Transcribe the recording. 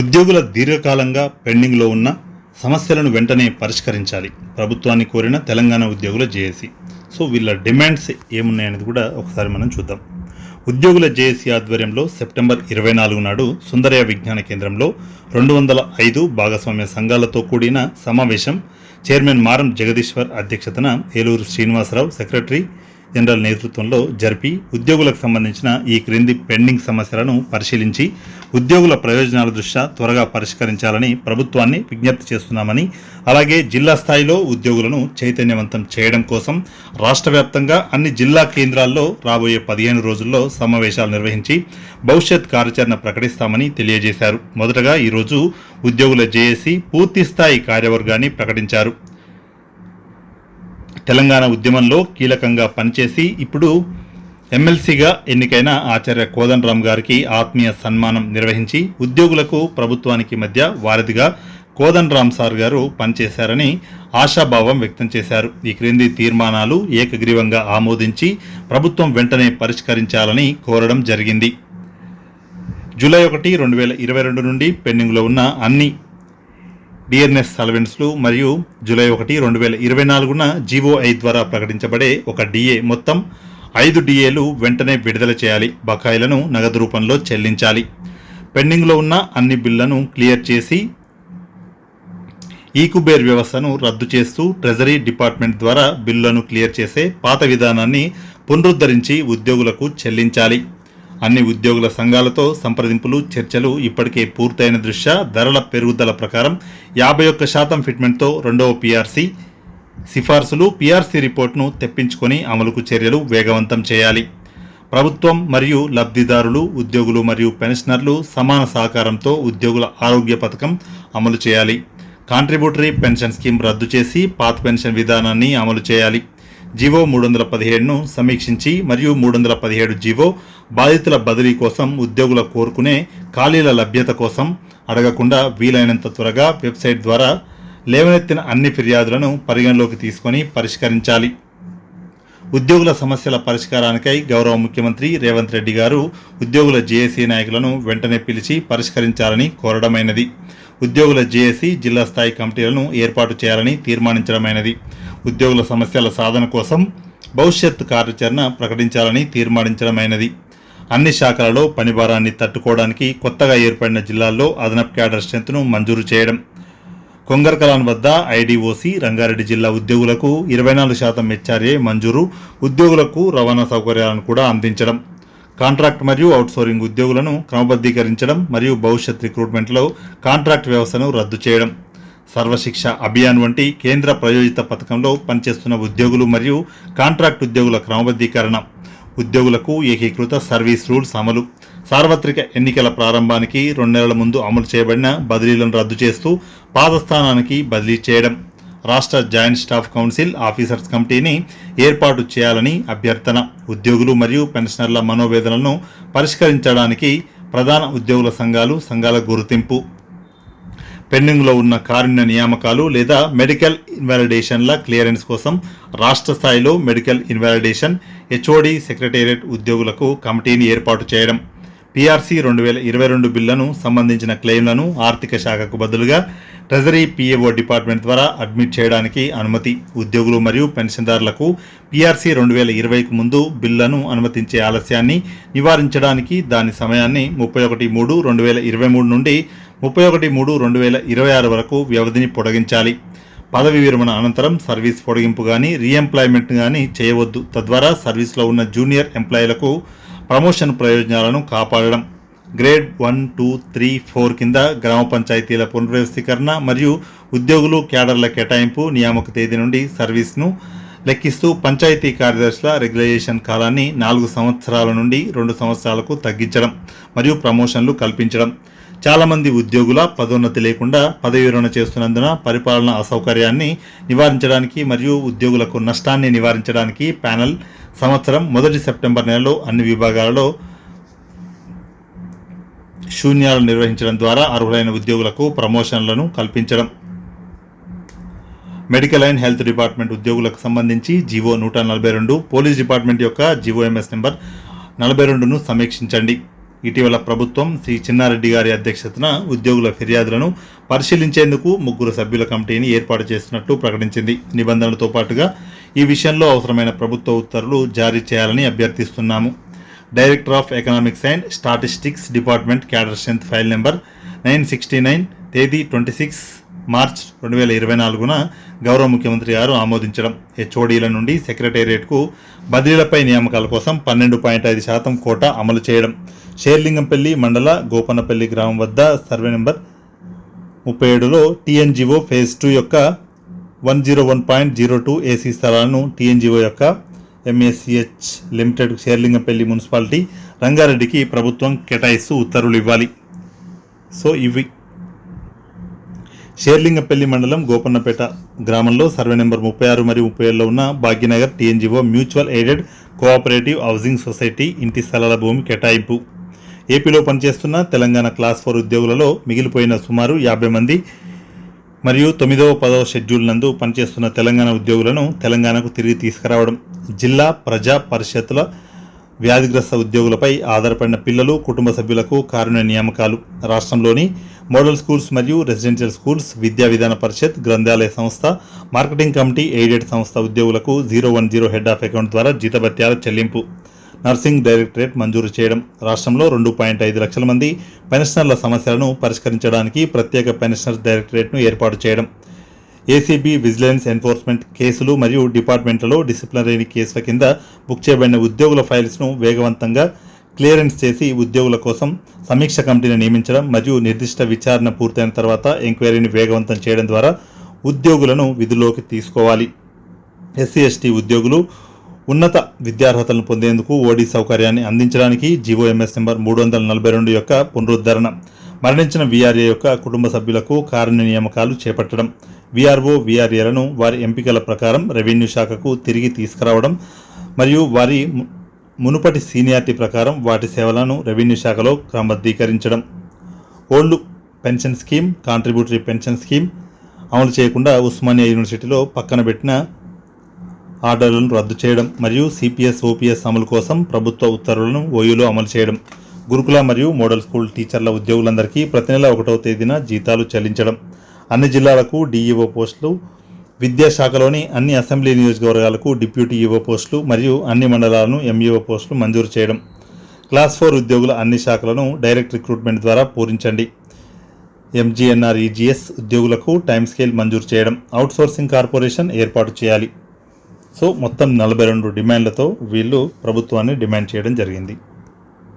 ఉద్యోగుల దీర్ఘకాలంగా పెండింగ్లో ఉన్న సమస్యలను వెంటనే పరిష్కరించాలి. ప్రభుత్వాన్ని కోరిన తెలంగాణ ఉద్యోగుల జేఏసీ. సో వీళ్ళ డిమాండ్స్ ఏమున్నాయనేది కూడా ఒకసారి మనం చూద్దాం. ఉద్యోగుల జేఏసీ ఆధ్వర్యంలో సెప్టెంబర్ ఇరవై నాలుగు నాడు సుందరయ్య విజ్ఞాన కేంద్రంలో రెండు వందల ఐదు భాగస్వామ్య సంఘాలతో కూడిన సమావేశం చైర్మన్ మారం జగదీశ్వర్ అధ్యక్షతన ఏలూరు శ్రీనివాసరావు సెక్రటరీ జనరల్ నేతృత్వంలో జరిపి ఉద్యోగులకు సంబంధించిన ఈ క్రింది పెండింగ్ సమస్యలను పరిశీలించి ఉద్యోగుల ప్రయోజనాల దృష్ట్యా త్వరగా పరిష్కరించాలని ప్రభుత్వాన్ని విజ్ఞప్తి చేస్తున్నామని అలాగే జిల్లా స్థాయిలో ఉద్యోగులను చైతన్యవంతం చేయడం కోసం రాష్ట్ర వ్యాప్తంగా అన్ని జిల్లా కేంద్రాల్లో రాబోయే పదిహేను రోజుల్లో సమావేశాలు నిర్వహించి భవిష్యత్ కార్యాచరణ ప్రకటిస్తామని తెలియజేశారు. మొదటగా ఈరోజు ఉద్యోగుల జేఏసీ పూర్తి స్థాయి కార్యవర్గాన్ని ప్రకటించారు. తెలంగాణ ఉద్యమంలో కీలకంగా పనిచేసి ఇప్పుడు ఎమ్మెల్సీగా ఎన్నికైన ఆచార్య కోదండరామ్ గారికి ఆత్మీయ సన్మానం నిర్వహించి ఉద్యోగులకు ప్రభుత్వానికి మధ్య వారధిగా కోదండరామ్ సార్ గారు పనిచేశారని ఆశాభావం వ్యక్తం చేశారు. ఈ క్రింది తీర్మానాలు ఏకగ్రీవంగా ఆమోదించి ప్రభుత్వం వెంటనే పరిష్కరించాలని కోరడం జరిగింది. జూలై ఒకటి రెండు వేల ఇరవై రెండు నుండి పెండింగ్లో ఉన్న అన్ని డిఎన్ఎస్ సాల్వెంట్స్లు మరియు జూలై ఒకటి రెండు వేల ఇరవై నాలుగున జీవోఐ ద్వారా ప్రకటించబడే ఒక డిఏ మొత్తం ఐదు డిఏలు వెంటనే విడుదల చేయాలి. బకాయిలను నగదు రూపంలో చెల్లించాలి. పెండింగ్లో ఉన్న అన్ని బిల్లను క్లియర్ చేసి ఈకుబేర్ వ్యవస్థను రద్దు చేస్తూ ట్రెజరీ డిపార్ట్మెంట్ ద్వారా బిల్లులను క్లియర్ చేసే పాత విధానాన్ని పునరుద్ధరించి ఉద్యోగులకు చెల్లించాలి. అన్ని ఉద్యోగుల సంఘాలతో సంప్రదింపులు చర్చలు ఇప్పటికే పూర్తయిన దృష్ట్యా ధరల పెరుగుదల ప్రకారం యాభై ఒక్క శాతం ఫిట్మెంట్తో రెండవ పీఆర్సీ సిఫార్సులు పీఆర్సీ రిపోర్ట్ను తెప్పించుకొని అమలుకు చర్యలు వేగవంతం చేయాలి. ప్రభుత్వం మరియు లబ్ధిదారులు ఉద్యోగులు మరియు పెన్షనర్లు సమాన సహకారంతో ఉద్యోగుల ఆరోగ్య పథకం అమలు చేయాలి. కాంట్రిబ్యూటరీ పెన్షన్ స్కీమ్ రద్దు చేసి పాత పెన్షన్ విధానాన్ని అమలు చేయాలి. జీవో మూడు వందల పదిహేడును సమీక్షించి మరియు మూడు వందల పదిహేడు జీవో బాధితుల బదిలీ కోసం ఉద్యోగుల కోరుకునే ఖాళీల లభ్యత కోసం అడగకుండా వీలైనంత త్వరగా వెబ్సైట్ ద్వారా లేవనెత్తిన అన్ని ఫిర్యాదులను పరిగణలోకి తీసుకొని పరిష్కరించాలి. ఉద్యోగుల సమస్యల పరిష్కారానికై గౌరవ ముఖ్యమంత్రి రేవంత్ రెడ్డి గారు ఉద్యోగుల జేఏసీ నాయకులను వెంటనే పిలిచి పరిష్కరించాలని కోరడమైనది. ఉద్యోగుల జేఏసీ జిల్లా స్థాయి కమిటీలను ఏర్పాటు చేయాలని తీర్మానించడమైనది. ఉద్యోగుల సమస్యల సాధన కోసం భవిష్యత్ కార్యాచరణ ప్రకటించాలని తీర్మానించడమైనది. అన్ని శాఖలలో పనిభారాన్ని తట్టుకోవడానికి కొత్తగా ఏర్పడిన జిల్లాల్లో అదనపు క్యాడర్ స్ట్రెంత్ను మంజూరు చేయడం. కొంగర్కలాన్ వద్ద ఐడిఓసి రంగారెడ్డి జిల్లా ఉద్యోగులకు ఇరవై నాలుగు శాతం హెచ్ఆర్ఏ మంజూరు ఉద్యోగులకు రవాణా సౌకర్యాలను కూడా అందించడం. కాంట్రాక్ట్ మరియు అవుట్సోర్సింగ్ ఉద్యోగులను క్రమబద్ధీకరించడం మరియు భవిష్యత్ రిక్రూట్మెంట్లో కాంట్రాక్ట్ వ్యవస్థను రద్దు చేయడం. సర్వశిక్ష అభియాన్ వంటి కేంద్ర ప్రయోజిత పథకంలో పనిచేస్తున్న ఉద్యోగులు మరియు కాంట్రాక్ట్ ఉద్యోగుల క్రమబద్ధీకరణ ఉద్యోగులకు ఏకీకృత సర్వీస్ రూల్స్ అమలు సార్వత్రిక ఎన్నికల ప్రారంభానికి రెండు నెలల ముందు అమలు చేయబడిన బదిలీలను రద్దు చేస్తూ పాదస్థానానికి బదిలీ చేయడం రాష్ట్ర జాయింట్ స్టాఫ్ కౌన్సిల్ ఆఫీసర్స్ కమిటీని ఏర్పాటు చేయాలని అభ్యర్థన ఉద్యోగులు మరియు పెన్షనర్ల మనోవేదనలను పరిష్కరించడానికి ప్రధాన ఉద్యోగుల సంఘాలు సంఘాల గుర్తింపు పెండింగ్లో ఉన్న కారుణ్య నియామకాలు లేదా మెడికల్ ఇన్వాలిడేషన్ల క్లియరెన్స్ కోసం రాష్ట్ర స్థాయిలో మెడికల్ ఇన్వాలిడేషన్ హెచ్ఓడి సెక్రటేరియట్ ఉద్యోగులకు కమిటీని ఏర్పాటు చేయడం. పీఆర్సీ రెండు వేల ఇరవై రెండు బిల్లను సంబంధించిన క్లెయిమ్లను ఆర్థిక శాఖకు బదులుగా ట్రెజరీ పీఏఓ డిపార్ట్మెంట్ ద్వారా అడ్మిట్ చేయడానికి అనుమతి. ఉద్యోగులు మరియు పెన్షన్దారులకు పీఆర్సీ రెండు వేల ఇరవైకు ముందు బిల్లను అనుమతించే ఆలస్యాన్ని నివారించడానికి దాని సమయాన్ని ముప్పై ఒకటి మూడు రెండు వేల ఇరవై మూడు నుండి ముప్పై ఒకటి మూడు రెండు వేల ఇరవై ఆరు వరకు వ్యవధిని పొడిగించాలి. పదవి విరమణ అనంతరం సర్వీస్ పొడిగింపు కానీ రీఎంప్లాయ్మెంట్ కానీ చేయవద్దు. తద్వారా సర్వీస్లో ఉన్న జూనియర్ ఎంప్లాయీలకు ప్రమోషన్ ప్రయోజనాలను కాపాడడం. Grade one two three four కింద గ్రామ పంచాయతీల పునర్వ్యవస్థీకరణ మరియు ఉద్యోగులు క్యాడర్ల కేటాయింపు నియామక తేదీ నుండి సర్వీస్ను లెక్కిస్తూ పంచాయతీ కార్యదర్శుల రెగ్యులైజేషన్ కాలాన్ని నాలుగు సంవత్సరాల నుండి రెండు సంవత్సరాలకు తగ్గించడం మరియు ప్రమోషన్లు కల్పించడం. చాలామంది ఉద్యోగుల పదోన్నతి లేకుండా పదవి విరమణ చేస్తున్నందున పరిపాలన అసౌకర్యాన్ని నివారించడానికి మరియు ఉద్యోగులకు నష్టాన్ని నివారించడానికి ప్యానెల్ సంవత్సరం మొదటి సెప్టెంబర్ నెలలో అన్ని విభాగాలలో శూన్యాలు నిర్వహించడం ద్వారా అర్హులైన ఉద్యోగులకు ప్రమోషన్లను కల్పించడం. మెడికల్ అండ్ హెల్త్ డిపార్ట్మెంట్ ఉద్యోగులకు సంబంధించి జీవో నూట నలభై రెండు పోలీస్ డిపార్ట్మెంట్ యొక్క జీవోఎంఎస్ నెంబర్ నలభై రెండును సమీక్షించండి. ఇటీవల ప్రభుత్వం శ్రీ చిన్నారెడ్డి గారి అధ్యక్షతన ఉద్యోగుల ఫిర్యాదులను పరిశీలించేందుకు ముగ్గురు సభ్యుల కమిటీని ఏర్పాటు చేస్తున్నట్టు ప్రకటించింది. నిబంధనలతో పాటుగా ఈ విషయంలో అవసరమైన ప్రభుత్వ ఉత్తర్వులు జారీ చేయాలని అభ్యర్థిస్తున్నాము. Director of economics and statistics department cadre strength file number nine sixty nine తేదీ ట్వంటీ సిక్స్ మార్చ్ రెండు వేల ఇరవై నాలుగున గౌరవ ముఖ్యమంత్రి గారు ఆమోదించడం. హెచ్ఓడీల నుండి సెక్రటేరియట్కు బదిలీలపై నియామకాల కోసం పన్నెండు పాయింట్ ఐదు శాతం కోట అమలు చేయడం. షేర్లింగంపల్లి మండల గోపన్నపల్లి గ్రామం వద్ద సర్వే నెంబర్ ముప్పై ఏడులో టీఎన్జిఓ ఫేజ్ టూ యొక్క one zero one point zero two AC స్థలాలను టీఎన్జిఓ యొక్క ఎంఎస్సిహెచ్ లిమిటెడ్ షేర్లింగంపల్లి మున్సిపాలిటీ రంగారెడ్డికి ప్రభుత్వం కేటాయిస్తూ ఉత్తర్వులు ఇవ్వాలి. సో ఇవి షేర్లింగపల్లి మండలం గోపన్నపేట గ్రామంలో సర్వే నెంబర్ ముప్పై ఆరు మరియు ముప్పై ఏడులో ఉన్న Bhagyanagar TNGO mutual aided cooperative housing society ఇంటి స్థలాల భూమి కేటాయింపు. ఏపీలో పనిచేస్తున్న తెలంగాణ క్లాస్ ఫోర్ ఉద్యోగులలో మిగిలిపోయిన సుమారు యాభై మంది మరియు తొమ్మిదవ పదవ షెడ్యూల్ నందు పనిచేస్తున్న తెలంగాణ ఉద్యోగులను తెలంగాణకు తిరిగి తీసుకురావడం. జిల్లా ప్రజా పరిషత్తుల వ్యాధిగ్రస్త ఉద్యోగులపై ఆధారపడిన పిల్లలు కుటుంబ సభ్యులకు కారుణ్య నియామకాలు. రాష్ట్రంలోని మోడల్ స్కూల్స్ మరియు రెసిడెన్షియల్ స్కూల్స్ విద్యా విధాన పరిషత్ గ్రంథాలయ సంస్థ మార్కెటింగ్ కమిటీ ఎయిడెడ్ సంస్థ ఉద్యోగులకు zero one zero head of account ద్వారా జీతభత్యాల చెల్లింపు. నర్సింగ్ డైరెక్టరేట్ మంజూరు చేయడం. రాష్ట్రంలో రెండు పాయింట్ ఐదు లక్షల మంది పెన్షనర్ల సమస్యలను పరిష్కరించడానికి ప్రత్యేక పెన్షనర్స్ డైరెక్టరేట్ను ఏర్పాటు చేయడం. ఏసీబీ విజిలెన్స్ ఎన్ఫోర్స్మెంట్ కేసులు మరియు డిపార్ట్మెంట్లలో డిసిప్లినరీ కేసుల కింద బుక్ చేయబడిన ఉద్యోగుల ఫైల్స్ను వేగవంతంగా క్లియరెన్స్ చేసి ఉద్యోగుల కోసం సమీక్ష కమిటీని నియమించడం మరియు నిర్దిష్ట విచారణ పూర్తయిన తర్వాత ఎంక్వైరీని వేగవంతం చేయడం ద్వారా ఉద్యోగులను విధుల్లోకి తీసుకోవాలి. ఎస్సీ ఎస్టీ ఉద్యోగులు ఉన్నత విద్యార్హతలను పొందేందుకు ఓడీ సౌకర్యాన్ని అందించడానికి జీవోఎంఎస్ నెంబర్ మూడు వందల నలభై రెండు యొక్క పునరుద్ధరణ మరణించిన వీఆర్ఏ యొక్క కుటుంబ సభ్యులకు కారుణ్య నియామకాలు చేపట్టడం. వీఆర్ఓ వీఆర్ఏలను వారి ఎంపికల ప్రకారం రెవెన్యూ శాఖకు తిరిగి తీసుకురావడం మరియు వారి ము- మునుపటి సీనియారిటీ ప్రకారం వాటి సేవలను రెవెన్యూ శాఖలో క్రమబద్ధీకరించడం. Old pension scheme contributory pension scheme అమలు చేయకుండా ఉస్మానియా యూనివర్సిటీలో పక్కన పెట్టిన ఆర్డర్లను రద్దు చేయడం మరియు సిపిఎస్ ఓపీఎస్ అమలు కోసం ప్రభుత్వ ఉత్తర్వులను ఓయూలో అమలు చేయడం. గురుకుల మరియు మోడల్ స్కూల్ టీచర్ల ఉద్యోగులందరికీ ప్రతి నెల ఒకటవ తేదీన జీతాలు చెల్లించడం. అన్ని జిల్లాలకు డిఈఓ పోస్టులు విద్యాశాఖలోని అన్ని అసెంబ్లీ నియోజకవర్గాలకు డిప్యూటీ ఈఓ పోస్టులు మరియు అన్ని మండలాలను ఎంఈఓ పోస్టులు మంజూరు చేయడం. క్లాస్ ఫోర్ ఉద్యోగుల అన్ని శాఖలను డైరెక్ట్ రిక్రూట్మెంట్ ద్వారా పూరించండి. ఎంజీఎన్ఆర్ ఈజీఎస్ ఉద్యోగులకు టైం స్కేల్ మంజూరు చేయడం. అవుట్సోర్సింగ్ కార్పొరేషన్ ఏర్పాటు చేయాలి. సో మొత్తం నలభై రెండు డిమాండ్లతో వీళ్ళు ప్రభుత్వాన్ని డిమాండ్ చేయడం జరిగింది.